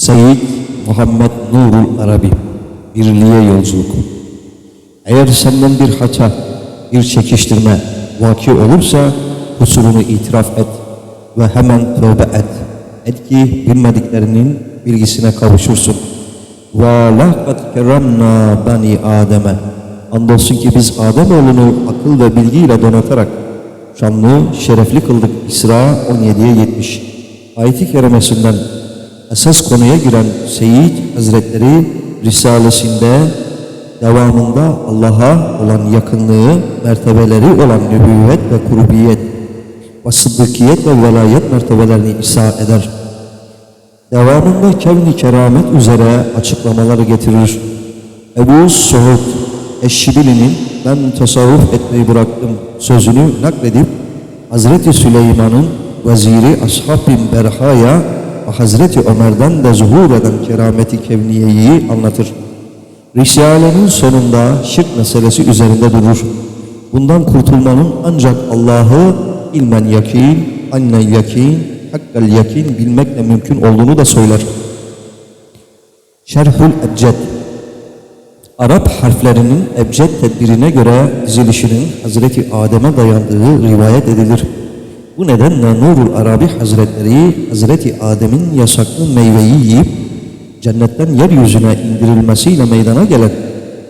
Seyyid Muhammed Nurul Arabi Birliğe Yolculuk Eğer senden bir hata, bir çekiştirme vaki olursa kusurunu itiraf et ve hemen tövbe et. Et ki bilmediklerinin bilgisine kavuşursun. Ve laqad kerramna bani Adem'e Andolsun ki biz Ademoğlunu akıl ve bilgiyle donatarak şanlı, şerefli kıldık. İsra 17'ye 70. Ayet-i kerimesinden esas konuya giren Seyyid Hazretleri Risalesinde devamında Allah'a olan yakınlığı, mertebeleri olan nübüvvet ve kurubiyet ve sıddıkiyet ve velayet mertebelerini isa eder. Devamında kevni keramet üzere açıklamaları getirir. Ebu Suud Eşşibili'nin ben tasavvuf etmeyi bıraktım sözünü nakledip Hazreti Süleyman'ın veziri Ashab bin Berha'ya Hazreti Ömer'den de zuhur eden kerameti kevniyeyi anlatır. Risalenin sonunda şirk meselesi üzerinde durur. Bundan kurtulmanın ancak Allah'ı ilmen yakin, annen yakin, hakkal yakin bilmekle mümkün olduğunu da söyler. Şerhül Ebced Arap harflerinin ebced tedbirine göre dizilişinin Hazreti Adem'e dayandığı rivayet edilir. Bu nedenle Nurul Arabi Hazretleri Hazreti Adem'in yasaklı meyveyi yiyip cennetten yeryüzüne indirilmesiyle meydana gelen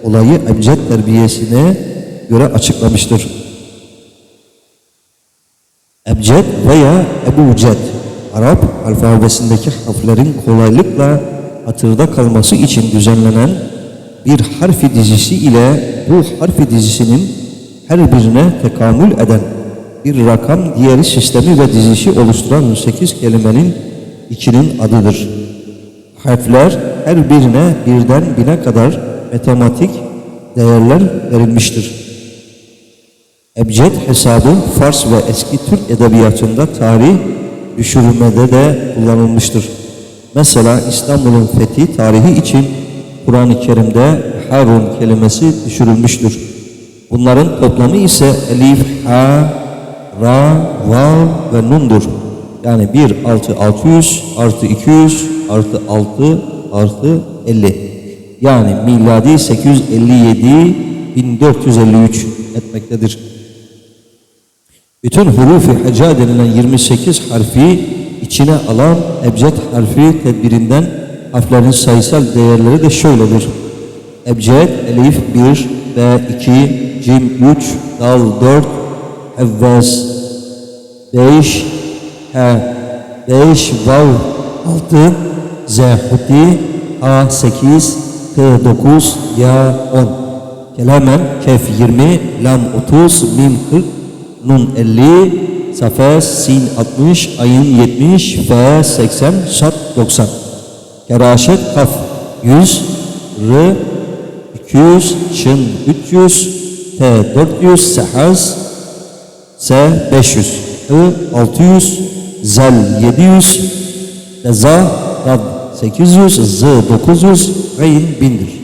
olayı ebced terbiyesine göre açıklamıştır. Ebced veya Ebuced Arap alfabesindeki harflerin kolaylıkla hatırda kalması için düzenlenen bir harfi dizisi ile bu harfi dizisinin her birine tekamül eden bir rakam diğeri sistemi ve dizisi oluşturan 8 kelimenin ikinin adıdır. Harfler her birine birden bine kadar matematik değerler verilmiştir. Ebced hesabı Fars ve eski Türk edebiyatında tarih düşürülmede de kullanılmıştır. Mesela İstanbul'un fethi tarihi için Kur'an-ı Kerim'de Harun kelimesi düşürülmüştür. Bunların toplamı ise Elif, Ha, Ra, Vav ve Nun'dur. Yani 1 artı 600 artı 200 artı 6 artı 50. Yani miladi 857 1453 etmektedir. Bütün hurufi heca denilen 28 harfi içine alan ebced harfi tedbirinden harflerin sayısal değerleri de şöyledir. Ebced, elif 1, B 2, cim 3, dal 4, evvez 5, H 5, vav 6, Z A 8, T 9, Ya 10. Kelamen kef 20, lam 30, mim 40, nun 50, safe, sin 60, ayın 70, fe 80, şat 90. Keraşet kaf 100, r 200, şın 300, t 400, sehaz s 500, i 600, zel 700, za dad 800, z 900, gayn 1000'dir.